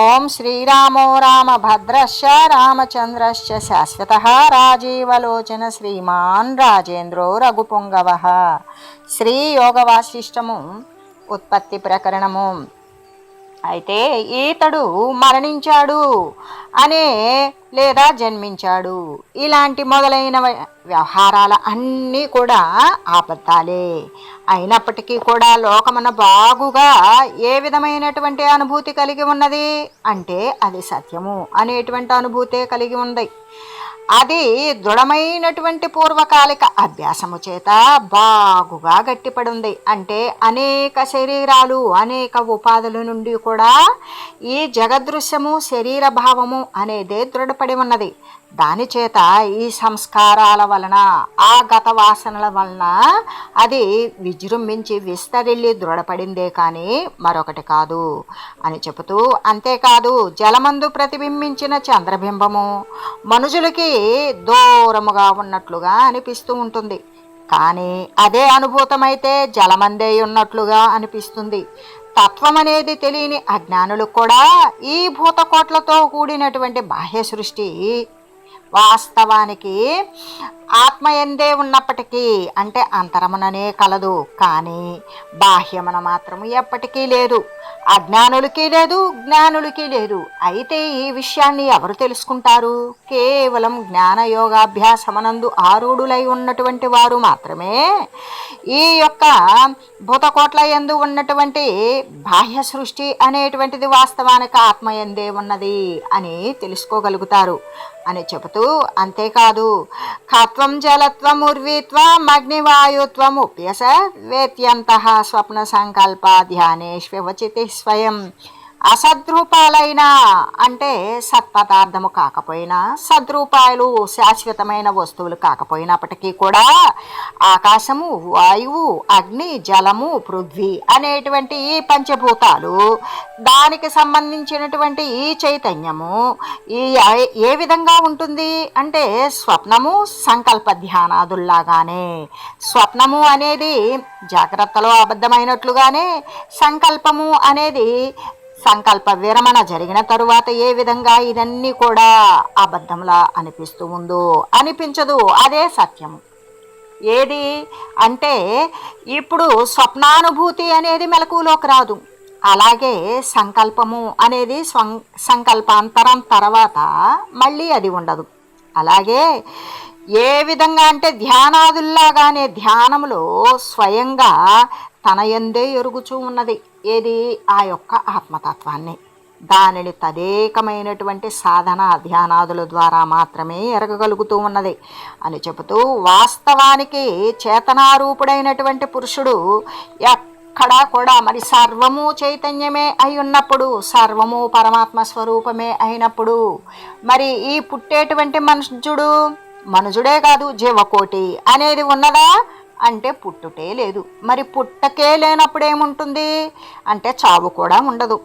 ఓం శ్రీరామో రామభద్రశ్చ రామచంద్రశ్చ శాశ్వత రాజీవలోచన శ్రీమాన్ రాజేంద్రో రఘుపుంగవ. శ్రీయోగవాసిష్టము వాసిష్టము ఉత్పత్తి ప్రకరణము. అయితే ఈతడు మరణించాడు. అనే లేదా జన్మించాడు. ఇలాంటి మొదలైన వ్యవహారాల అన్నీ కూడా అబద్ధాలే. అయినప్పటికీ కూడా లోకమున బాగుగా ఏ విధమైనటువంటి అనుభూతి కలిగి ఉన్నది? అంటే అది సత్యము అనేటువంటి అనుభూతే కలిగి ఉంది. అది దృఢమైనటువంటి పూర్వకాలిక అభ్యాసము చేత బాగుగా గట్టిపడింది. అంటే అనేక శరీరాలు అనేక ఉపాధుల నుండి కూడా ఈ జగదృశ్యము శరీర భావము అనేదే దృఢపడి ఉన్నది. దానిచేత ఈ సంస్కారాల వలన ఆ గత వాసనల వలన అది విజృంభించి విస్తరిల్లి దృఢపడిందే కానీ మరొకటి కాదు అని చెబుతూ అంతేకాదు జలమందు ప్రతిబింబించిన చంద్రబింబము మనుషులకి దూరముగా ఉన్నట్లుగా అనిపిస్తూ ఉంటుంది. కానీ అదే అనుభూతమైతే జలమందే ఉన్నట్లుగా అనిపిస్తుంది. తత్వం అనేది తెలియని అజ్ఞానులకు కూడా ఈ భూతకోట్లతో కూడినటువంటి బాహ్య సృష్టి వాస్తవానికి ఆత్మ ఎందే ఉన్నప్పటికీ అంటే అంతరముననే కలదు. కానీ బాహ్యమున మాత్రము ఎప్పటికీ లేదు. అజ్ఞానులకి లేదు జ్ఞానులకి లేదు. అయితే ఈ విషయాన్ని ఎవరు తెలుసుకుంటారు? కేవలం జ్ఞాన యోగాభ్యాసమనందు ఆరూఢులై ఉన్నటువంటి వారు మాత్రమే. ఈ యొక్క భూతకోట్ల ఎందు ఉన్నటువంటి బాహ్య సృష్టి అనేటువంటిది వాస్తవానికి ఆత్మ ఎందే ఉన్నది అని తెలుసుకోగలుగుతారు. అని చెబుతూ అంతేకాదు ఖత్వం జలత్వం ఉర్వీత్వం అగ్నివాయుత్వం ఉప్యస వేత్యంత స్వప్న సంకల్ప ధ్యానేష్వచితి స్వయం. అసద్రూపాలైన అంటే సత్పదార్థము కాకపోయినా సద్రూపాలు శాశ్వతమైన వస్తువులు కాకపోయినప్పటికీ కూడా ఆకాశము వాయువు అగ్ని జలము పృథ్వీ అనేటువంటి ఈ పంచభూతాలు దానికి సంబంధించినటువంటి ఈ చైతన్యము ఈ ఏ- ఏ విధంగా ఉంటుంది అంటే స్వప్నము సంకల్ప ధ్యానాదుల్లాగానే. స్వప్నము అనేది జాగ్రత్తలో అబద్ధమైనట్లుగానే సంకల్పము అనేది సంకల్ప విరమణ జరిగిన తరువాత ఏ విధంగా ఇదన్నీ కూడా అబద్ధంలా అనిపిస్తూ ఉందో అనిపించదు. అదే సత్యం ఏది అంటే ఇప్పుడు స్వప్నానుభూతి అనేది మెలకులోకి రాదు. అలాగే సంకల్పము అనేది సంకల్పాంతరం తర్వాత మళ్ళీ అది ఉండదు. అలాగే ఏ విధంగా అంటే ధ్యానాదుల్లాగానే ధ్యానములో స్వయంగా తన ఎందే ఎరుగుచూ ఉన్నది. ఏది? ఆ యొక్క ఆత్మతత్వాన్ని. దానిని తదేకమైనటువంటి సాధన ధ్యానాదుల ద్వారా మాత్రమే ఎరగగలుగుతూ ఉన్నది. అని చెబుతూ వాస్తవానికి చేతనారూపుడైనటువంటి పురుషుడు ఎక్కడా కూడా మరి సర్వము చైతన్యమే అయి ఉన్నప్పుడు సర్వము పరమాత్మ స్వరూపమే అయినప్పుడు మరి ఈ పుట్టేటువంటి మనుషుడు మనుజుడే కాదు జీవకోటి అనేది ఉన్నదా? అంటే పుట్టుటే లేదు. మరి పుట్టకే లేనప్పుడు ఏముంటుంది అంటే చావు కూడా ఉండదు.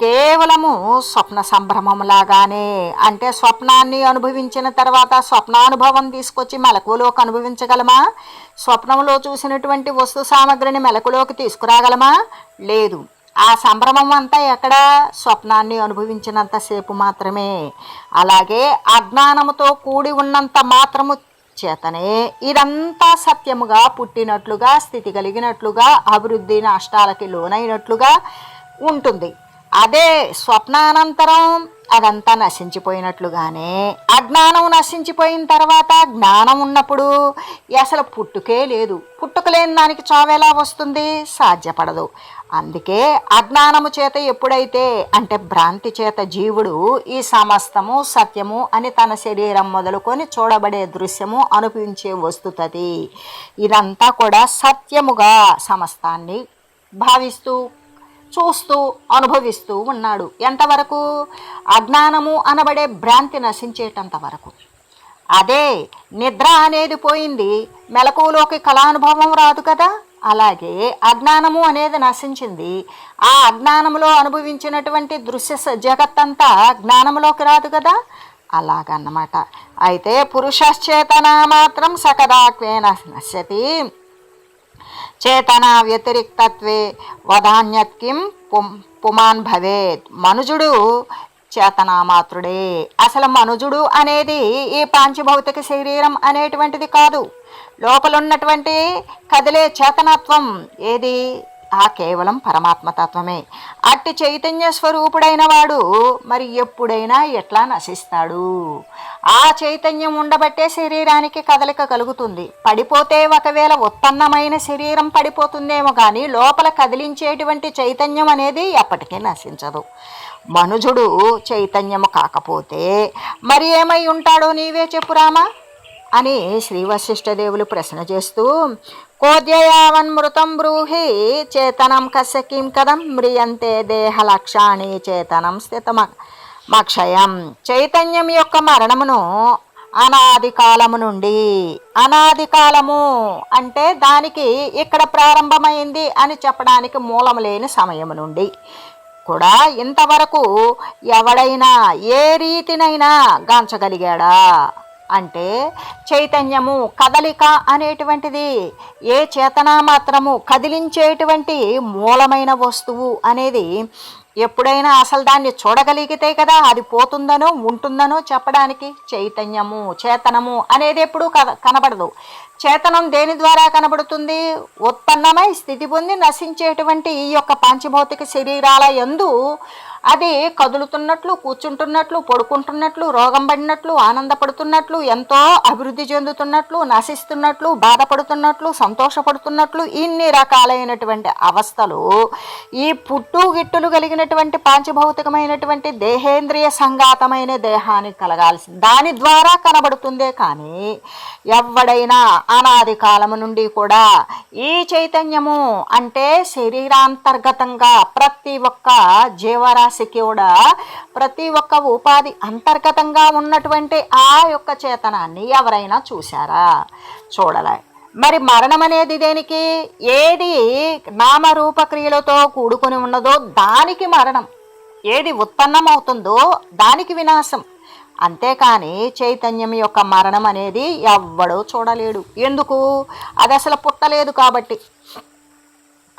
కేవలము స్వప్న సంభ్రమంలాగానే అంటే స్వప్నాన్ని అనుభవించిన తర్వాత స్వప్నానుభవం తీసుకొచ్చి మెలకువలోకి అనుభవించగలమా? స్వప్నంలో చూసినటువంటి వస్తు సామగ్రిని మెలకులోకి తీసుకురాగలమా? లేదు. ఆ సంభ్రమం అంతా ఎక్కడ? స్వప్నాన్ని అనుభవించినంతసేపు మాత్రమే. అలాగే అజ్ఞానముతో కూడి ఉన్నంత మాత్రము చేతనే ఇదంతా సత్యముగా పుట్టినట్లుగా స్థితి కలిగినట్లుగా అభివృద్ధి నష్టాలకి లోనైనట్లుగా ఉంటుంది. అదే స్వప్నానంతరం అదంతా నశించిపోయినట్లుగానే అజ్ఞానం నశించిపోయిన తర్వాత జ్ఞానం ఉన్నప్పుడు అసలు పుట్టుకే లేదు. పుట్టుక లేని దానికి చావెలా వస్తుంది? సాధ్యపడదు. అందుకే అజ్ఞానము చేత ఎప్పుడైతే అంటే భ్రాంతి చేత జీవుడు ఈ సమస్తము సత్యము అని తన శరీరం మొదలుకొని చూడబడే దృశ్యము అనిపించే వస్తుతది. ఇదంతా కూడా సత్యముగా సమస్తాన్ని భావిస్తూ చూస్తూ అనుభవిస్తూ ఉన్నాడు. ఎంతవరకు? అజ్ఞానము అనబడే భ్రాంతి నశించేటంత వరకు. అదే నిద్ర అనేది పోయింది. మెలకువలోకి కళానుభవం రాదు కదా? అలాగే అజ్ఞానము అనేది నశించింది. ఆ అజ్ఞానంలో అనుభవించినటువంటి దృశ్య స- జగత్తంతా జ్ఞానములోకి రాదు కదా? అలాగన్నమాట. అయితే పురుషశ్చేతన మాత్రం సకదాక్వే నశ్యతి. చేతన వ్యతిరిక్తత్వే వదాన్యత్కిం పుం- పుమాన్ భవేత్. మనుజుడు చేతనామాత్రుడే. అసలు మనుజుడు అనేది ఈ పాంచభౌతిక శరీరం అనేటువంటిది కాదు. లోపలున్నటువంటి కదిలే చేతనత్వం ఏది? ఆ కేవలం పరమాత్మతత్వమే అట్టి చైతన్య స్వరూపుడైన వాడు మరి ఎప్పుడైనా ఎట్లా నశిస్తాడు? ఆ చైతన్యం ఉండబట్టే శరీరానికి కదలిక కలుగుతుంది. పడిపోతే ఒకవేళ ఉత్పన్నమైన శరీరం పడిపోతుందేమో కానీ లోపల కదిలించేటువంటి చైతన్యం అనేది ఎప్పటికీ నశించదు. మనుజుడు చైతన్యము కాకపోతే మరి ఏమై ఉంటాడో నీవే చెప్పురామా అని శ్రీ వశిష్ఠదేవులు ప్రశ్న చేస్తూ కోద్యయావన్మృతం బ్రూహి చేతనం కస్య కిం కదం మ్రియంతే దేహలక్షాణి చేతనం స్థితమక్షయం చైతన్యం యొక్క మరణమును అనాది కాలము నుండి అనాది కాలము అంటే దానికి ఇక్కడ ప్రారంభమైంది అని చెప్పడానికి మూలం లేని సమయం నుండి కూడా ఇంతవరకు ఎవడైనా ఏ రీతినైనా గాంచగలిగాడా? అంటే చైతన్యము కదలిక అనేటువంటిది ఏ చేతనా మాత్రము కదిలించేటువంటి మూలమైన వస్తువు అనేది ఎప్పుడైనా అసలు దాన్ని చూడగలిగితే కదా అది పోతుందనో ఉంటుందనో చెప్పడానికి చైతన్యము చేతనము అనేది ఎప్పుడూ కనబడదు. చేతనం దేని ద్వారా కనబడుతుంది? ఉత్పన్నమై స్థితి పొంది నశించేటువంటి ఈ యొక్క పంచభౌతిక శరీరాల ఎందు అది కదులుతున్నట్లు కూర్చుంటున్నట్లు పడుకుంటున్నట్లు రోగం పడినట్లు ఆనందపడుతున్నట్లు ఎంతో అభివృద్ధి చెందుతున్నట్లు నశిస్తున్నట్లు బాధపడుతున్నట్లు సంతోషపడుతున్నట్లు ఇన్ని రకాలైనటువంటి అవస్థలు ఈ పుట్టు గిట్టులు కలిగినటువంటి పాంచభౌతికమైనటువంటి దేహేంద్రియ సంఘాతమైన దేహానికి కలగాల్సింది. దాని ద్వారా కనబడుతుందే కానీ ఎవడైనా అనాది కాలము నుండి కూడా ఈ చైతన్యము అంటే శరీరాంతర్గతంగా ప్రతి ఒక్క రాశికి కూడా ప్రతి ఒక్క ఉపాధి అంతర్గతంగా ఉన్నటువంటి ఆ యొక్క చేతనాన్ని ఎవరైనా చూశారా? చూడలే. మరి మరణం అనేది దేనికి? ఏది నామరూపక్రియలతో కూడుకుని కూడుకొని ఉన్నదో దానికి మరణం. ఏది ఉత్పన్నమవుతుందో దానికి వినాశం. అంతేకాని చైతన్యం యొక్క మరణం అనేది ఎవ్వడో చూడలేడు. ఎందుకు? అది అసలు పుట్టలేదు కాబట్టి.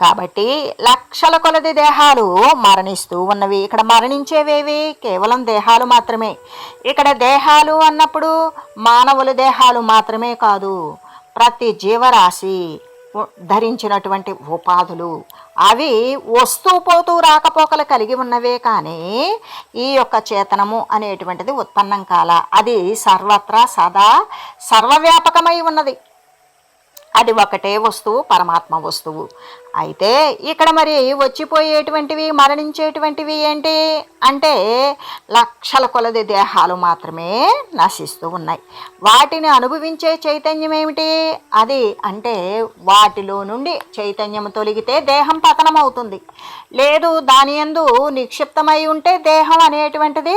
కాబట్టి లక్షల కొలది దేహాలు మరణిస్తూ ఉన్నవి. ఇక్కడ మరణించేవేవి? కేవలం దేహాలు మాత్రమే. ఇక్కడ దేహాలు అన్నప్పుడు మానవుల దేహాలు మాత్రమే కాదు ప్రతి జీవరాశి ధరించినటువంటి ఉపాధులు. అవి వస్తూ పోతూ రాకపోకలు కలిగి ఉన్నవే కానీ ఈ యొక్క చేతనము అనేటువంటిది ఉత్పన్నం కాల. అది సర్వత్రా సదా సర్వవ్యాపకమై ఉన్నది. అది ఒకటే వస్తువు పరమాత్మ వస్తువు. అయితే ఇక్కడ మరి వచ్చిపోయేటువంటివి మరణించేటువంటివి ఏంటి? అంటే లక్షల కొలది దేహాలు మాత్రమే నశిస్తూ ఉన్నాయి. వాటిని అనుభవించే చైతన్యం ఏమిటి? అది అంటే వాటిలో నుండి చైతన్యం తొలగితే దేహం పతనం అవుతుంది లేదు దాని యందు నిక్షిప్తమై ఉంటే దేహం అనేటువంటిది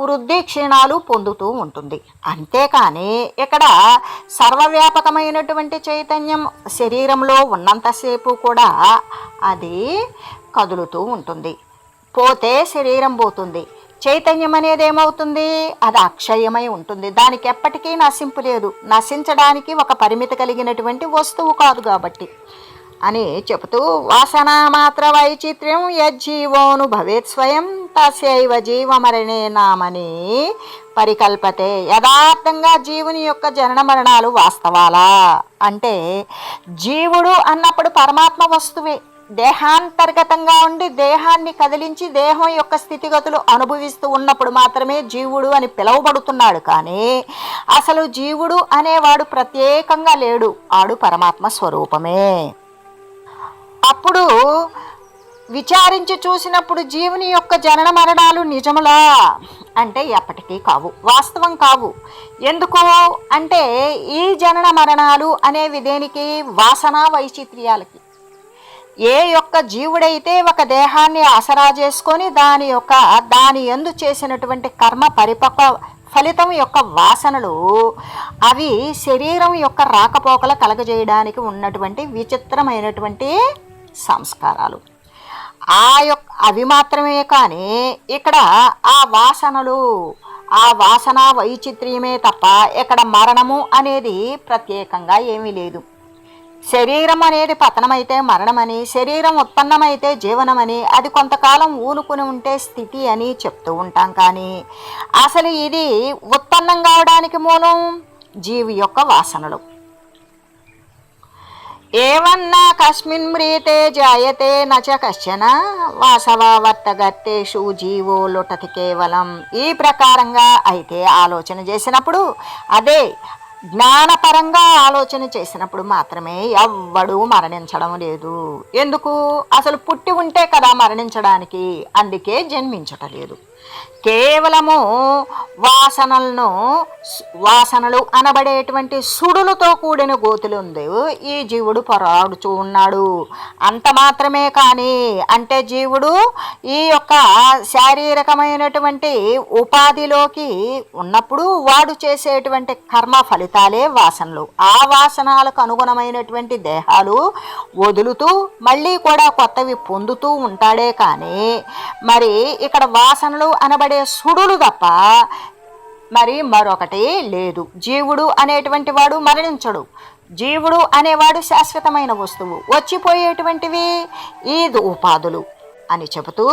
వృద్ధి క్షీణాలు పొందుతూ ఉంటుంది. అంతేకాని ఇక్కడ సర్వవ్యాపకమైనటువంటి చైతన్యం శరీరంలో ఉన్నంతసేపు కూడా అది కదులుతూ ఉంటుంది. పోతే శరీరం పోతుంది. చైతన్యం అనేది ఏమవుతుంది? అది అక్షయమై ఉంటుంది. దానికి ఎప్పటికీ నశింపు లేదు. నశించడానికి ఒక పరిమితి కలిగినటువంటి వస్తువు కాదు కాబట్టి. అని చెబుతూ వాసన మాత్ర వైచిత్ర్యం యజ్జీవోను భవేత్ స్వయం తస్యైవ జీవమరణే నామని పరికల్పతే. యథార్థంగా జీవుని యొక్క జనన మరణాలు వాస్తవాలా? అంటే జీవుడు అన్నప్పుడు పరమాత్మ వస్తువే. దేహాంతర్గతంగా ఉండి దేహాన్ని కదిలించి దేహం యొక్క స్థితిగతులు అనుభవిస్తూ ఉన్నప్పుడు మాత్రమే జీవుడు అని పిలువబడుతున్నాడు. కానీ అసలు జీవుడు అనేవాడు ప్రత్యేకంగా లేడు. ఆడు పరమాత్మ స్వరూపమే. అప్పుడు విచారించి చూసినప్పుడు జీవుని యొక్క జనన మరణాలు నిజములా? అంటే ఎప్పటికీ కావు వాస్తవం కావు. ఎందుకు అంటే ఈ జనన మరణాలు అనేవి దేనికి? వాసన వైచిత్ర్యాలకి. ఏ యొక్క జీవుడైతే ఒక దేహాన్ని ఆసరా చేసుకొని దాని యొక్క దాని ఎందు చేసినటువంటి కర్మ పరిపక్వ ఫలితం యొక్క వాసనలు అవి శరీరం యొక్క రాకపోకల కలగజేయడానికి ఉన్నటువంటి విచిత్రమైనటువంటి సంస్కారాలు. ఆ యొక్క అవి మాత్రమే కానీ ఇక్కడ ఆ వాసనలు ఆ వాసన వైచిత్ర్యమే తప్ప ఇక్కడ మరణము అనేది ప్రత్యేకంగా ఏమీ లేదు. శరీరం అనేది పతనమైతే మరణమని శరీరం ఉత్పన్నమైతే జీవనమని అది కొంతకాలం ఊనుకుని ఉంటే స్థితి అని చెప్తూ ఉంటాం కానీ అసలు ఇది ఉత్పన్నం కావడానికి మూలం జీవి యొక్క వాసనలు. ఏవన్నా కస్మిన్ మ్రీతే జాయతే నచ కశ్చన వాసవావర్తగత్తేషు జీవో లుటతి కేవలం. ఈ ప్రకారంగా అయితే ఆలోచన చేసినప్పుడు అదే జ్ఞానపరంగా ఆలోచన చేసినప్పుడు మాత్రమే ఎవ్వడూ మరణించడం లేదు. ఎందుకు? అసలు పుట్టి ఉంటే కదా మరణించడానికి. అందుకే జన్మించటం లేదు కేవలము వాసనలను వాసనలు అనబడేటువంటి సుడులతో కూడిన గోతులుంది. ఈ జీవుడు పొరాడుచూ ఉన్నాడు. అంత మాత్రమే కానీ అంటే జీవుడు ఈ యొక్క శారీరకమైనటువంటి ఉపాధిలోకి ఉన్నప్పుడు వాడు చేసేటువంటి కర్మ ఫలితాలే వాసనలు. ఆ వాసనాలకు అనుగుణమైనటువంటి దేహాలు వదులుతూ మళ్ళీ కూడా కొత్తవి పొందుతూ ఉంటాడే కానీ మరి ఇక్కడ వాసనలు అనబడే సుడులు తప్ప మరి మరొకటి లేదు. జీవుడు అనేటువంటి వాడు మరణించడు. జీవుడు అనేవాడు శాశ్వతమైన వస్తువు. వచ్చిపోయేటువంటివి ఈ ఉపాధులు. అని చెబుతూ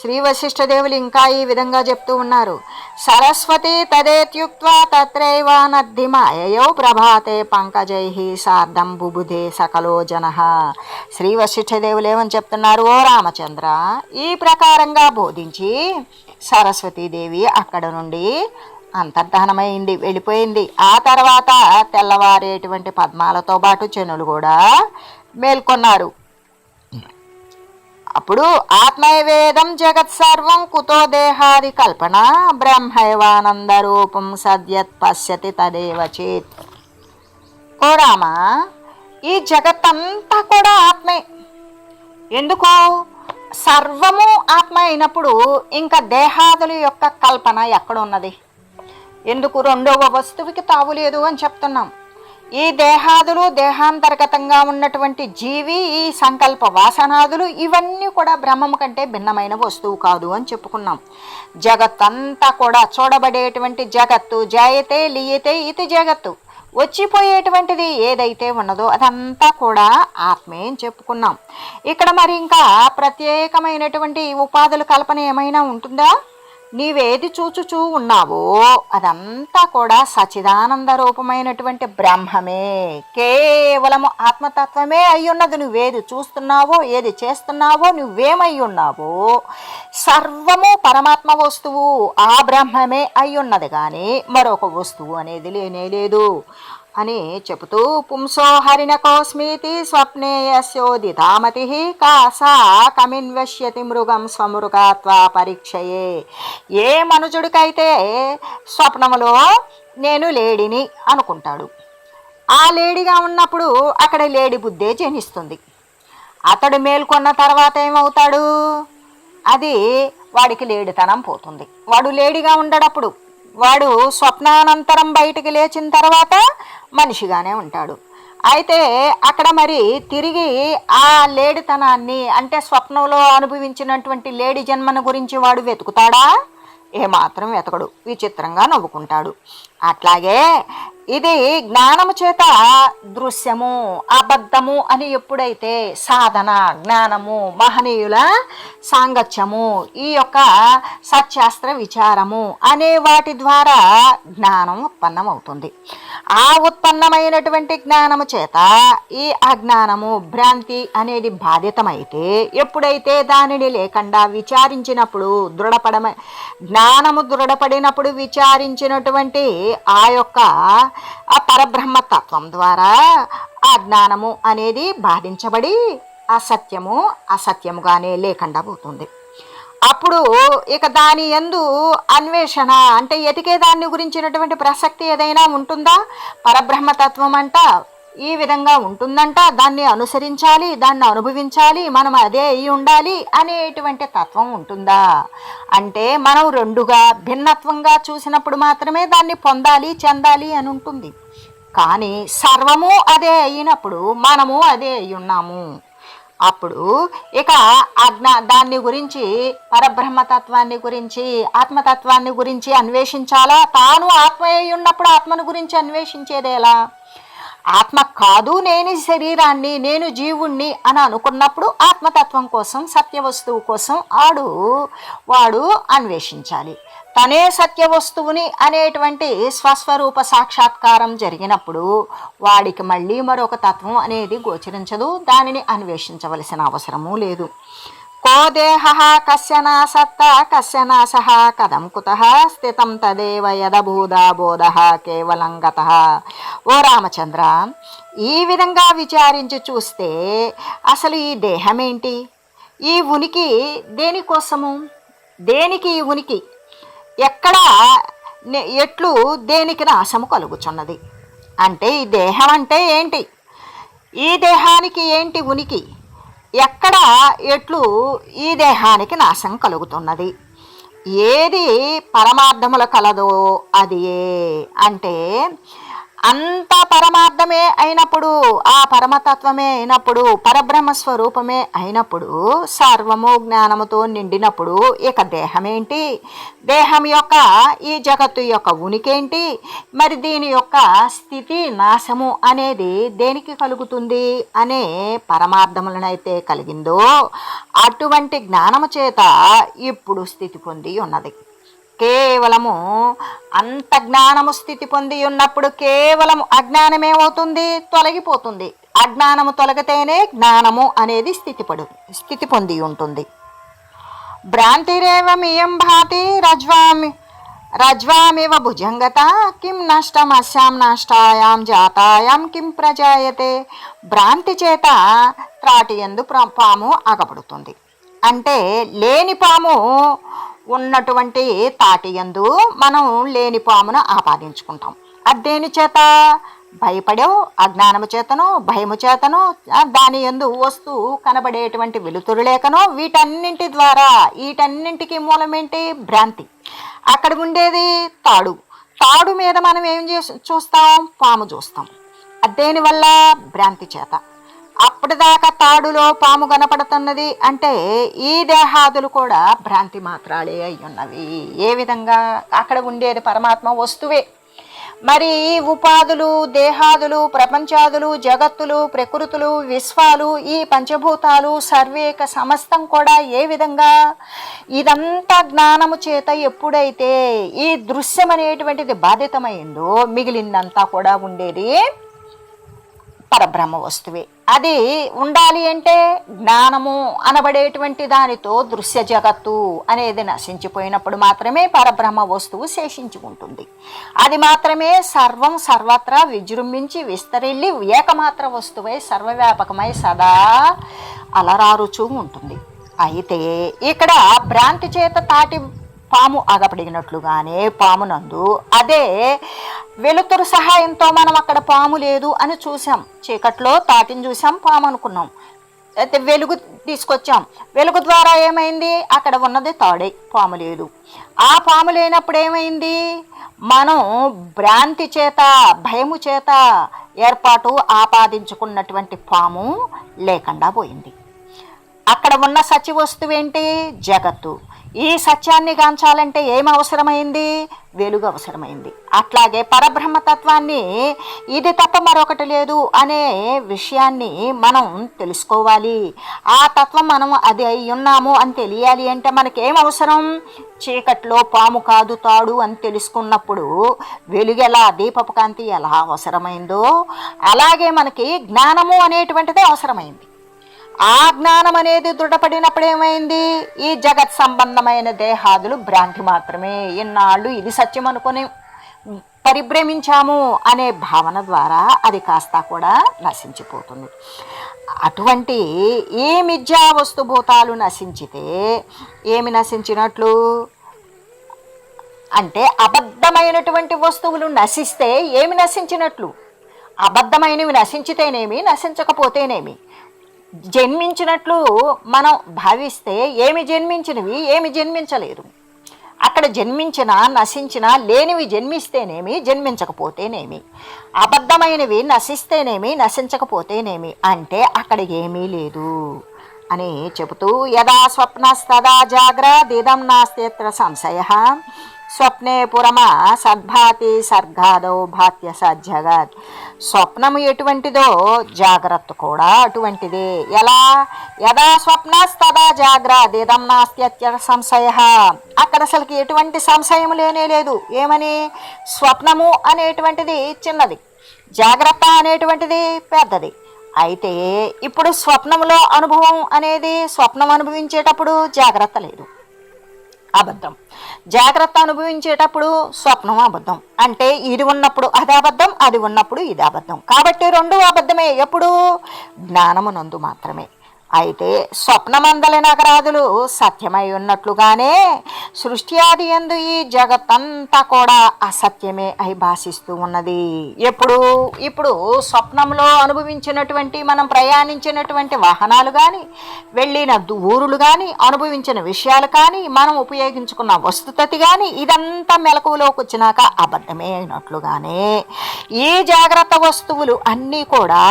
శ్రీ వశిష్ఠదేవులు ఇంకా ఈ విధంగా చెప్తూ ఉన్నారు. సరస్వతి తదేత్యుక్త్వా తత్రైవ నద్ది ప్రభాతే పంకజై సార్ధం బుబుధే సకలో జన. శ్రీ వశిష్ఠదేవులు ఏమని చెప్తున్నారు? ఓ రామచంద్ర ఈ ప్రకారంగా బోధించి సరస్వతీదేవి అక్కడ నుండి అంతర్ధానమైంది వెళ్ళిపోయింది. ఆ తర్వాత తెల్లవారేటువంటి పద్మాలతో పాటు చెనులు కూడా మేల్కొన్నారు. అప్పుడు ఆత్మైవేదం జగత్ సర్వం కుతో దేహాది కల్పన బ్రహ్మైవానంద రూపం సద్యత్ పశ్యతి తదేవ చేత్. ఓ రామ ఈ జగత్తంతా కూడా ఆత్మే. ఎందుకు? సర్వము ఆత్మ అయినప్పుడు ఇంకా దేహాదుల యొక్క కల్పన ఎక్కడ ఉన్నది ఎందుకు రెండవ వస్తువుకి తావులేదు అని చెప్తున్నాం. ఈ దేహాదులు దేహాంతర్గతంగా ఉన్నటువంటి జీవి ఈ సంకల్ప వాసనాదులు ఇవన్నీ కూడా బ్రహ్మము కంటే భిన్నమైన వస్తువు కాదు అని చెప్పుకున్నాం. జగత్తంతా కూడా చూడబడేటువంటి జగత్తు జాయతే లీయతే ఇది జగత్తు. వచ్చిపోయేటువంటిది ఏదైతే ఉన్నదో అదంతా కూడా ఆత్మే అని చెప్పుకున్నాం. ఇక్కడ మరి ఇంకా ప్రత్యేకమైనటువంటి ఉపాధుల కల్పన ఏమైనా ఉంటుందా? నీవేది చూచుచూ ఉన్నావో అదంతా కూడా సచిదానంద రూపమైనటువంటి బ్రహ్మమే. కేవలము ఆత్మతత్వమే అయ్యున్నది. నువ్వేది చూస్తున్నావో ఏది చేస్తున్నావో నువ్వేమై ఉన్నావో సర్వము పరమాత్మ వస్తువు ఆ బ్రహ్మమే అయ్యున్నది. కానీ మరొక వస్తువు అనేది లేనే లేదు. అని చెబుతూ పుంసో హరిణకోస్మీతి స్వప్నే యస్యోదితామతి కాసా కమిన్వశ్యతి మృగం స్వమృగాత్వ పరీక్షయే. ఏ మనుజుడికైతే స్వప్నములో నేను లేడిని అనుకుంటాడు. ఆ లేడిగా ఉన్నప్పుడు అక్కడ లేడి బుద్ధే జనిస్తుంది. అతడు మేల్కొన్న తర్వాత ఏమవుతాడు? అది వాడికి లేడితనం పోతుంది. వాడు లేడిగా ఉండడప్పుడు వాడు స్వప్నానంతరం బయటికి లేచిన తర్వాత మనిషిగానే ఉంటాడు. అయితే అక్కడ మరి తిరిగి ఆ లేడితనాన్ని అంటే స్వప్నంలో అనుభవించినటువంటి లేడి జన్మను గురించి వాడు వెతుకుతాడా? ఏమాత్రం వెతకడు. విచిత్రంగా నవ్వుకుంటాడు. అట్లాగే ఇది జ్ఞానము చేత దృశ్యము అబద్ధము అని ఎప్పుడైతే సాధన జ్ఞానము మహనీయుల సాంగత్యము ఈ యొక్క సత్యాస్త్ర విచారము అనే వాటి ద్వారా జ్ఞానం ఉత్పన్నమవుతుంది. ఆ ఉత్పన్నమైనటువంటి జ్ఞానము చేత ఈ అజ్ఞానము భ్రాంతి అనేది బాధితమైతే ఎప్పుడైతే దానిని లేకుండా విచారించినప్పుడు దృఢపడమ జ్ఞానము దృఢపడినప్పుడు విచారించినటువంటి ఆ యొక్క ఆ పరబ్రహ్మతత్వం ద్వారా ఆ జ్ఞానము అనేది బాధించబడి అసత్యము అసత్యముగానే లేకుండా పోతుంది. అప్పుడు ఇక దాని ఎందు అన్వేషణ అంటే ఎతికే దాన్ని గురించినటువంటి ప్రసక్తి ఏదైనా ఉంటుందా? పరబ్రహ్మతత్వం అంట ఈ విధంగా ఉంటుందంట. దాన్ని అనుసరించాలి దాన్ని అనుభవించాలి మనం అదే అయి ఉండాలి అనేటువంటి తత్వం ఉంటుందా? అంటే మనం రెండుగా భిన్నత్వంగా చూసినప్పుడు మాత్రమే దాన్ని పొందాలి చెందాలి అని ఉంటుంది. కానీ సర్వము అదే అయినప్పుడు మనము అదే అయి ఉన్నాము. అప్పుడు ఇక అజ్ఞా దాన్ని గురించి పరబ్రహ్మతత్వాన్ని గురించి ఆత్మతత్వాన్ని గురించి అన్వేషించాలా? తాను ఆత్మ అయి ఉన్నప్పుడు ఆత్మను గురించి అన్వేషించేది ఎలా ఆత్మ కాదు నేను శరీరాన్ని నేను జీవుణ్ణి అని అనుకున్నప్పుడు ఆత్మతత్వం కోసం సత్య వస్తువు కోసం ఆడు వాడు అన్వేషించాలి. తనే సత్య వస్తువుని అనేటువంటి స్వస్వరూప సాక్షాత్కారం జరిగినప్పుడు వాడికి మళ్ళీ మరొక తత్వం అనేది గోచరించదు. దానిని అన్వేషించవలసిన అవసరము లేదు. కో దేహ కశ్యన సత్త కశ్యన సహ కథం కుత స్థితం తదేవ యదభూదా బోధ కేవలం గత ఓ రామచంద్ర ఈ విధంగా విచారించి చూస్తే అసలు ఈ దేహమేంటి? ఈ ఉనికి దేనికోసము? దేనికి ఈ ఉనికి? ఎక్కడ ఎట్లు దేనికి నాశము కలుగుచున్నది? అంటే ఈ దేహం అంటే ఏంటి? ఈ దేహానికి ఏంటి ఉనికి? ఎక్కడ ఎట్లు ఈ దేహానికి నాశం కలుగుతున్నది. ఏది పరమార్థముల కలదో అది ఏ అంటే అంత పరమార్థమే అయినప్పుడు ఆ పరమతత్వమే అయినప్పుడు పరబ్రహ్మ స్వరూపమే అయినప్పుడు సర్వము జ్ఞానముతో నిండినప్పుడు ఇక దేహమేంటి? దేహం యొక్క ఈ జగత్తు యొక్క ఉనికేంటి? మరి దీని యొక్క స్థితి నాశము అనేది దేనికి కలుగుతుంది అనే పరమార్థములనైతే కలిగిందో అటువంటి జ్ఞానము చేత ఇప్పుడు స్థితి పొంది ఉన్నది. కేవలము అంత జ్ఞానము స్థితి పొంది ఉన్నప్పుడు కేవలము అజ్ఞానమే అవుతుంది తొలగిపోతుంది. అజ్ఞానము తొలగితేనే జ్ఞానము అనేది స్థితి పడు స్థితి పొంది ఉంటుంది. భ్రాంతిరేవమియం భాతి రజ్వామి రజ్వామివ భుజంగత కిం నష్టమస్యాం నష్టాయాం జాతాయాం కిం ప్రజాయతే. భ్రాంతి చేత త్రాటి ఎందు పాము అగపడుతుంది అంటే లేని పాము ఉన్నటువంటి తాటి యందు మనం లేని పామును ఆపాదించుకుంటాం. అది చేత భయపడవు అజ్ఞానము చేతను భయము చేతను దాని ఎందు వస్తూ కనబడేటువంటి వెలుతురు లేఖను వీటన్నింటి ద్వారా వీటన్నింటికి మూలమేంటి? భ్రాంతి. అక్కడ ఉండేది తాడు. తాడు మీద మనం ఏం చే చూస్తాం? పాము చూస్తాం. దేనివల్ల భ్రాంతి చేత. అప్పటిదాకా తాడులో పాము కనపడుతున్నది అంటే ఈ దేహాదులు కూడా భ్రాంతి మాత్రాలే అయి ఉన్నవి ఏ విధంగా అక్కడ ఉండేది పరమాత్మ వస్తువే. మరి ఉపాధులు దేహాదులు ప్రపంచాదులు జగత్తులు ప్రకృతులు విశ్వాలు ఈ పంచభూతాలు సర్వేక సమస్తం కూడా ఏ విధంగా ఇదంతా జ్ఞానము చేత ఎప్పుడైతే ఈ దృశ్యం అనేటువంటిది బాధితమైందో మిగిలిందంతా కూడా ఉండేది పరబ్రహ్మ వస్తువే. అది ఉండాలి అంటే జ్ఞానము అనబడేటువంటి దానితో దృశ్య జగత్తు అనేది నశించిపోయినప్పుడు మాత్రమే పరబ్రహ్మ వస్తువు శేషించి ఉంటుంది. అది మాత్రమే సర్వం సర్వత్రా విజృంభించి విస్తరిల్లి ఏకమాత్ర వస్తువై సర్వవ్యాపకమై సదా అలరారుచూ ఉంటుంది. అయితే ఇక్కడ భ్రాంతి చేత తాటి పాము అగపడినట్లుగానే పామునందు అదే వెలుతురు సహాయంతో మనం అక్కడ పాము లేదు అని చూసాం చీకట్లో తాటిని చూసాం పాము అనుకున్నాం. అయితే వెలుగు తీసుకొచ్చాం. వెలుగు ద్వారా ఏమైంది? అక్కడ ఉన్నది తాడే పాము లేదు. ఆ పాము లేనప్పుడు ఏమైంది? మనం భ్రాంతి చేత భయము చేత ఏర్పాటు ఆపాదించుకున్నటువంటి పాము లేకుండా పోయింది. అక్కడ ఉన్న సత్య వస్తువు ఏంటి? జగత్తు. ఈ సత్యాన్ని గాంచాలంటే ఏం అవసరమైంది? వెలుగు అవసరమైంది. అట్లాగే పరబ్రహ్మతత్వాన్ని ఇది తప్ప మరొకటి లేదు అనే విషయాన్ని మనం తెలుసుకోవాలి. ఆ తత్వం మనం అది అయి ఉన్నాము అని తెలియాలి అంటే మనకేం అవసరం? చీకట్లో పాము కాదు తాడు అని తెలుసుకున్నప్పుడు వెలుగు ఎలా దీపపు కాంతి ఎలా అవసరమైందో అలాగే మనకి జ్ఞానము అనేటువంటిది అవసరమైంది. ఆ జ్ఞానం అనేది దృఢపడినప్పుడు ఏమైంది ఈ జగత్ సంబంధమైన దేహాదులు భ్రాంతి మాత్రమే. ఇన్నాళ్ళు ఇది సత్యం అనుకుని పరిభ్రమించాము అనే భావన ద్వారా అది కాస్త కూడా నశించిపోతుంది. అటువంటి ఈ మిథ్యా వస్తుభూతాలు నశించితే ఏమి నశించినట్లు? అంటే అబద్ధమైనటువంటి వస్తువులు నశిస్తే ఏమి నశించినట్లు? అబద్ధమైనవి నశించితేనేమి నశించకపోతేనేమి? జన్మించినట్లు మనం భావిస్తే ఏమి జన్మించినవి ఏమి జన్మించలేదు. అక్కడ జన్మించిన నశించిన లేనివి జన్మిస్తేనేమి జన్మించకపోతేనేమి. అబద్ధమైనవి నశిస్తేనేమి నశించకపోతేనేమి. అంటే అక్కడ ఏమీ లేదు. అని చెబుతూ యదా స్వప్నస్తదా జాగ్రదిదం నాస్తిత్ర సంశయ. స్వప్నే పురమ సద్భాతి సర్గాదో భాత్య సజ్జగత్ స్వప్నము ఎటువంటిదో జాగ్రత్త కూడా అటువంటిదే. ఎలా? యదా స్వప్నస్తదా జాగ్రదిదం నాస్త్యత్య సంశయ. అక్కడ అసలుకి ఎటువంటి సంశయం లేనే లేదు. ఏమని? స్వప్నము అనేటువంటిది చిన్నది. జాగ్రత్త అనేటువంటిది పెద్దది. అయితే ఇప్పుడు స్వప్నంలో అనుభవం అనేది స్వప్నం అనుభవించేటప్పుడు జాగ్రత్త లేదు. అబద్ధం. జాగ్రత్త అనుభవించేటప్పుడు స్వప్నం అబద్ధం. అంటే ఇది ఉన్నప్పుడు అది అబద్ధం అది ఉన్నప్పుడు ఇది అబద్ధం. కాబట్టి రెండు అబద్ధమే. ఎప్పుడు జ్ఞానమునందు మాత్రమే. అయితే స్వప్నమందలి నగరాదులు సత్యమై ఉన్నట్లుగానే సృష్టి ఆది ఎందు ఈ జగత్తంతా కూడా అసత్యమే అయి భాషిస్తూ ఉన్నది. ఎప్పుడు? ఇప్పుడు స్వప్నంలో అనుభవించినటువంటి మనం ప్రయాణించినటువంటి వాహనాలు కానీ వెళ్ళిన ఊరులు కానీ అనుభవించిన విషయాలు కానీ మనం ఉపయోగించుకున్న వస్తుతతి కానీ ఇదంతా మెలకువలోకి వచ్చినాక అబద్ధమే అయినట్లుగానే ఈ జాగ్రత్త వస్తువులు అన్నీ కూడా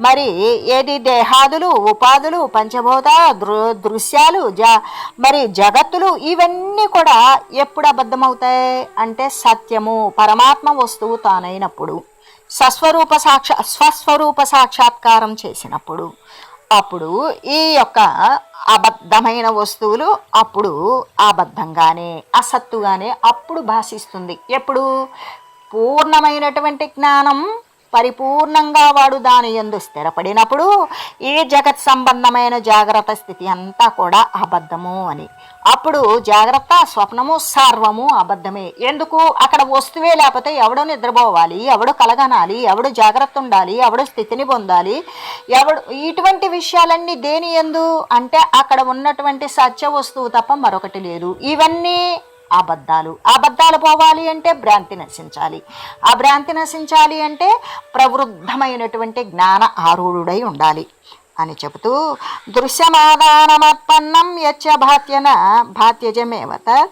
మరి ఏది దేహాదులు ఉపాధులు పంచభూత దృ దృశ్యాలు జ మరి జగత్తులు ఇవన్నీ కూడా ఎప్పుడు అబద్ధమవుతాయి? అంటే సత్యము పరమాత్మ వస్తువు తానైనప్పుడు సస్వరూప సాక్షా స్వస్వరూప సాక్షాత్కారం చేసినప్పుడు అప్పుడు ఈ యొక్క అబద్ధమైన వస్తువులు అప్పుడు అబద్ధంగానే అసత్తుగానే అప్పుడు భాషిస్తుంది. ఎప్పుడు? పూర్ణమైనటువంటి జ్ఞానం పరిపూర్ణంగా వాడు దాని ఎందు స్థిరపడినప్పుడు ఈ జగత్ సంబంధమైన జాగ్రత్త స్థితి అంతా కూడా అబద్ధము అని. అప్పుడు జాగ్రత్త స్వప్నము సర్వము అబద్ధమే. ఎందుకు? అక్కడ వస్తువే లేకపోతే ఎవడో నిద్రపోవాలి? ఎవడు కలగనాలి? ఎవడు జాగ్రత్త ఉండాలి? ఎవడు స్థితిని పొందాలి? ఎవడు ఇటువంటి విషయాలన్నీ దేని ఎందు అంటే అక్కడ ఉన్నటువంటి సత్య వస్తువు తప్ప మరొకటి లేదు. ఇవన్నీ అబద్ధాలు. అబద్ధాలు పోవాలి అంటే భ్రాంతి నశించాలి. ఆ భ్రాంతి నశించాలి అంటే ప్రవృద్ధమైనటువంటి జ్ఞాన ఆరూఢుడై ఉండాలి అని చెబుతూ దృశ్యమాదానమత్పన్నం యచ్చ భాత్యన భాత్యజమేవత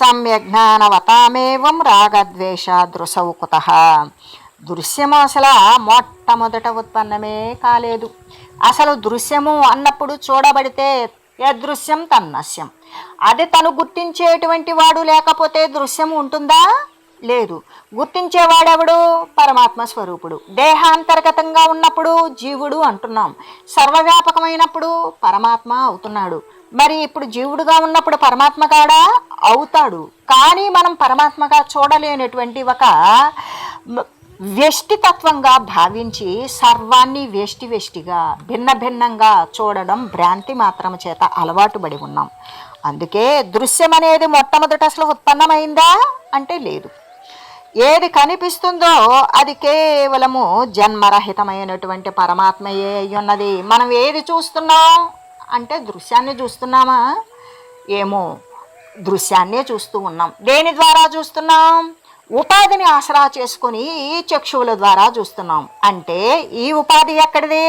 సమ్యజ్ఞానవతామేవం రాగద్వేష దృశౌ కుత. దృశ్యము అసలు మొట్టమొదట ఉత్పన్నమే కాలేదు. అసలు దృశ్యము అన్నప్పుడు చూడబడితే యదృశ్యం తన్నస్యం. అది తను గుర్తించేటువంటి వాడు లేకపోతే దృశ్యం ఉంటుందా? లేదు. గుర్తించేవాడెవడు? పరమాత్మ స్వరూపుడు. దేహాంతర్గతంగా ఉన్నప్పుడు జీవుడు అంటున్నాం. సర్వవ్యాపకమైనప్పుడు పరమాత్మ అవుతున్నాడు. మరి ఇప్పుడు జీవుడుగా ఉన్నప్పుడు పరమాత్మ కాడా అవుతాడు. కానీ మనం పరమాత్మగా చూడలేనటువంటి ఒక వ్యష్టితత్వంగా భావించి సర్వాన్ని వేష్టి వేష్టిగా భిన్న భిన్నంగా చూడడం భ్రాంతి మాత్రం చేత అలవాటు పడి ఉన్నాం. అందుకే దృశ్యం అనేది మొట్టమొదట అసలు ఉత్పన్నమైందా అంటే లేదు. ఏది కనిపిస్తుందో అది కేవలము జన్మరహితమైనటువంటి పరమాత్మయే అయి ఉన్నది మనం ఏది చూస్తున్నాం అంటే దృశ్యాన్ని చూస్తున్నామా? ఏమో దృశ్యాన్నే చూస్తూ ఉన్నాం. దేని ద్వారా చూస్తున్నాం? ఉపాధిని ఆసరా చేసుకుని ఈ చక్షువుల ద్వారా చూస్తున్నాం. అంటే ఈ ఉపాధి ఎక్కడిది?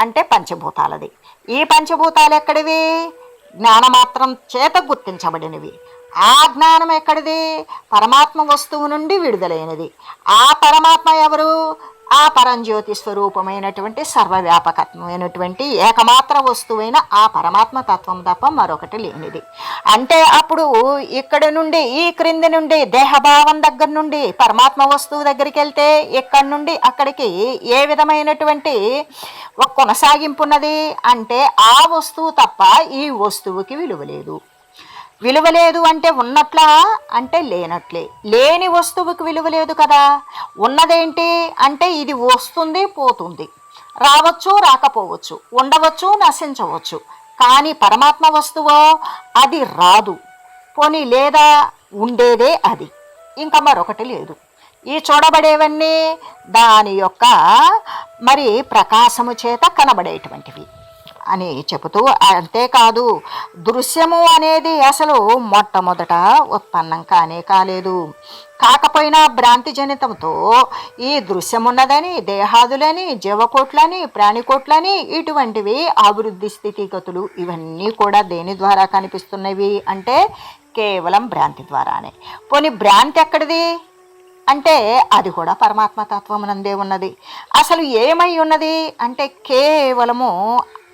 అంటే పంచభూతాలది. ఈ పంచభూతాలు ఎక్కడివి? జ్ఞానమాత్రం చేత గుర్తించబడినవి. ఆ జ్ఞానం ఎక్కడిది? పరమాత్మ వస్తువు నుండి విడుదలైనది. ఆ పరమాత్మ ఎవరు? ఆ పరంజ్యోతి స్వరూపమైనటువంటి సర్వవ్యాపకత్వమైనటువంటి ఏకమాత్ర వస్తువైన ఆ పరమాత్మ తత్వం తప్ప మరొకటి లేనిది. అంటే అప్పుడు ఇక్కడ నుండి ఈ క్రింది నుండి దేహభావం దగ్గర నుండి పరమాత్మ వస్తువు దగ్గరికి వెళ్తే ఇక్కడి నుండి అక్కడికి ఏ విధమైనటువంటి కొనసాగింపున్నది? కొనసాగింపు ఉన్నది అంటే ఆ వస్తువు తప్ప ఈ వస్తువుకి విలువ లేదు. విలువ లేదు అంటే ఉన్నట్లా అంటే లేనట్లే. లేని వస్తువుకి విలువ లేదు కదా. ఉన్నదేంటి అంటే ఇది వస్తుంది పోతుంది. రావచ్చు రాకపోవచ్చు. ఉండవచ్చు నశించవచ్చు. కానీ పరమాత్మ వస్తువో అది రాదు. పోనీ లేదా ఉండేదే అది. ఇంకా మరొకటి లేదు. ఈ చూడబడేవన్నీ దాని యొక్క మరి ప్రకాశము చేత కనబడేటువంటివి. అని చెబుతూ అంతేకాదు దృశ్యము అనేది అసలు మొట్టమొదట ఉత్పన్నం కానే కాలేదు. కాకపోయినా భ్రాంతి జనితంతో ఈ దృశ్యమున్నదని దేహాదులని జీవకోట్లని ప్రాణికోట్లని ఇటువంటివి అభివృద్ధి స్థితిగతులు ఇవన్నీ కూడా దేని ద్వారా కనిపిస్తున్నవి అంటే కేవలం భ్రాంతి ద్వారానే. పోనీ భ్రాంతి ఎక్కడిది? అంటే అది కూడా పరమాత్మ తత్వమునందే ఉన్నది. అసలు ఏమై ఉన్నది? అంటే కేవలము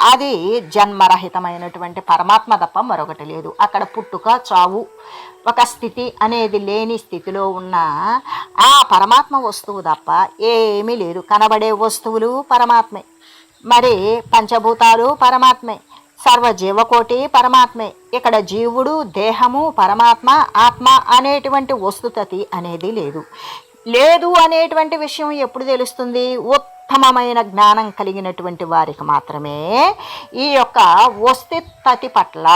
అది జన్మరహితమైనటువంటి పరమాత్మ తప్ప మరొకటి లేదు. అక్కడ పుట్టుక చావు ఒక స్థితి అనేది లేని స్థితిలో ఉన్న ఆ పరమాత్మ వస్తువు తప్ప ఏమీ లేదు. కనబడే వస్తువులు పరమాత్మే. మరి పంచభూతాలు పరమాత్మే. సర్వజీవకోటి పరమాత్మే. ఇక్కడ జీవుడు దేహము పరమాత్మ ఆత్మ అనేటువంటి వస్తుతతి అనేది లేదు. లేదు అనేటువంటి విషయం ఎప్పుడు తెలుస్తుంది? ఉత్తమమైన జ్ఞానం కలిగినటువంటి వారికి మాత్రమే ఈ యొక్క వస్తుతతి పట్ల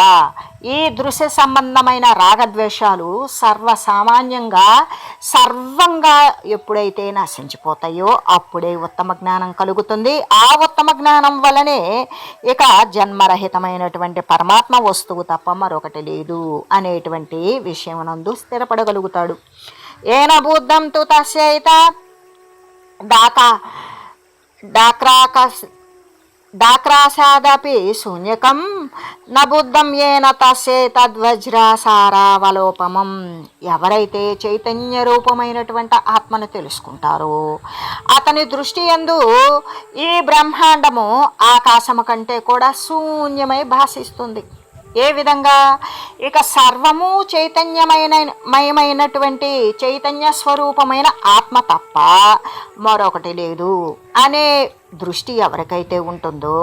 ఈ దృశ్య సంబంధమైన రాగద్వేషాలు సర్వసామాన్యంగా సర్వంగా ఎప్పుడైతే నశించిపోతాయో అప్పుడే ఉత్తమ జ్ఞానం కలుగుతుంది. ఆ ఉత్తమ జ్ఞానం వలనే ఇక జన్మరహితమైనటువంటి పరమాత్మ వస్తువు తప్ప మరొకటి లేదు అనేటువంటి విషయం నందు స్థిరపడగలుగుతాడు. ఏన బుద్ధం తు తస్యైత దాకా డాక్రాకస్ డాక్రాసాదపి శూన్యకం న బుద్ధం ఏన తస్యే తద్వజ్రాసారావలోపమం ఎవరైతే చైతన్య రూపమైనటువంటి ఆత్మను తెలుసుకుంటారో అతని దృష్టి ఎందు ఈ బ్రహ్మాండము ఆకాశము కంటే కూడా శూన్యమై భాషిస్తుంది ఏ విధంగా? ఇక సర్వము చైతన్యమైన మయమైనటువంటి చైతన్య స్వరూపమైన ఆత్మ తప్ప మరొకటి లేదు. అనే దృష్టి ఎవరికైతే ఉంటుందో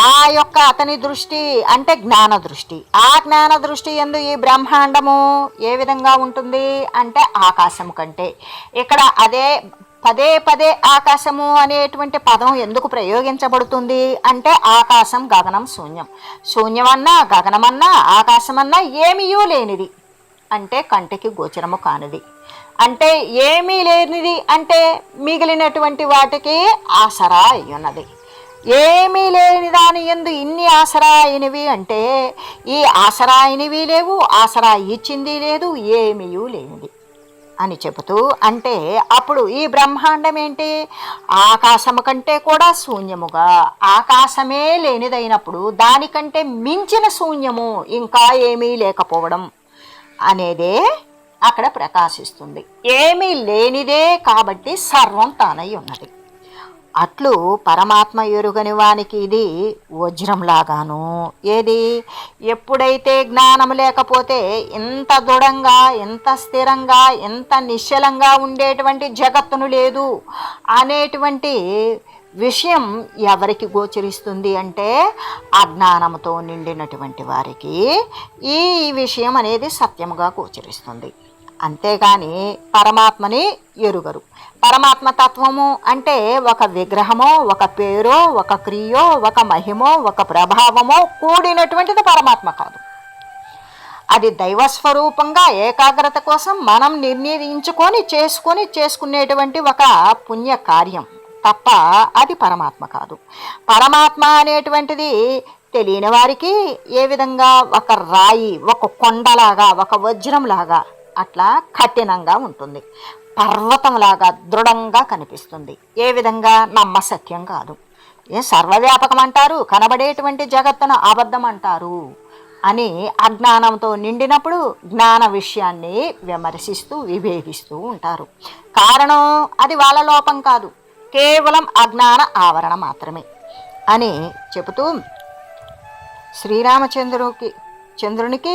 ఆ యొక్క అతని దృష్టి అంటే జ్ఞాన దృష్టి. ఆ జ్ఞాన దృష్టి ఎందు ఈ బ్రహ్మాండము ఏ విధంగా ఉంటుంది? అంటే ఆకాశం కంటే. ఇక్కడ అదే పదే పదే ఆకాశము అనేటువంటి పదం ఎందుకు ప్రయోగించబడుతుంది అంటే ఆకాశం గగనం శూన్యం. శూన్యమన్నా గగనమన్నా ఆకాశమన్నా ఏమీయూ లేనిది. అంటే కంటికి గోచరము కానిది. అంటే ఏమీ లేనిది అంటే మిగిలినటువంటి వాటికి ఆసరా అయ్యున్నది. ఏమీ లేని దాని ఎందు ఇన్ని ఆసరా అయినవి అంటే ఈ ఆసరా అయినవి లేవు ఆసరా ఇచ్చింది లేదు ఏమీయూ లేనిది. అని చెబుతూ అంటే అప్పుడు ఈ బ్రహ్మాండం ఏంటి ఆకాశము కంటే కూడా శూన్యముగా. ఆకాశమే లేనిదైనప్పుడు దానికంటే మించిన శూన్యము ఇంకా ఏమీ లేకపోవడం అనేదే అక్కడ ప్రకాశిస్తుంది. ఏమీ లేనిదే కాబట్టి సర్వం తానై ఉన్నది అట్లు పరమాత్మ ఎరుగని వానికి ఇది వజ్రంలాగాను. ఏది? ఎప్పుడైతే జ్ఞానం లేకపోతే ఇంత దృఢంగా ఇంత స్థిరంగా ఇంత నిశ్చలంగా ఉండేటువంటి జగత్తును లేదు అనేటువంటి విషయం ఎవరికి గోచరిస్తుంది అంటే అజ్ఞానంతో నిండినటువంటి వారికి ఈ విషయం అనేది సత్యముగా గోచరిస్తుంది. అంతేగాని పరమాత్మని ఎరుగరు. పరమాత్మ తత్వము అంటే ఒక విగ్రహమో ఒక పేరో ఒక క్రియో ఒక మహిమో ఒక ప్రభావమో కూడినటువంటిది పరమాత్మ కాదు. అది దైవస్వరూపంగా ఏకాగ్రత కోసం మనం నిర్ణయించుకొని చేసుకొని చేసుకునేటువంటి ఒక పుణ్య కార్యం తప్ప అది పరమాత్మ కాదు. పరమాత్మ అనేటువంటిది తెలియని వారికి ఏ విధంగా ఒక రాయి ఒక కొండలాగా ఒక వజ్రంలాగా అట్లా కఠినంగా ఉంటుంది. పర్వతంలాగా దృఢంగా కనిపిస్తుంది. ఏ విధంగా? నమ్మసత్యం కాదు. ఏ సర్వవ్యాపకం అంటారు కనబడేటువంటి జగత్తును అబద్ధం అంటారు అని అజ్ఞానంతో నిండినప్పుడు జ్ఞాన విషయాన్ని విమర్శిస్తూ విభేదిస్తూ ఉంటారు. కారణం అది వాళ్ళ లోపం కాదు. కేవలం అజ్ఞాన ఆవరణ మాత్రమే అని చెబుతూ శ్రీరామచంద్రుకి చంద్రునికి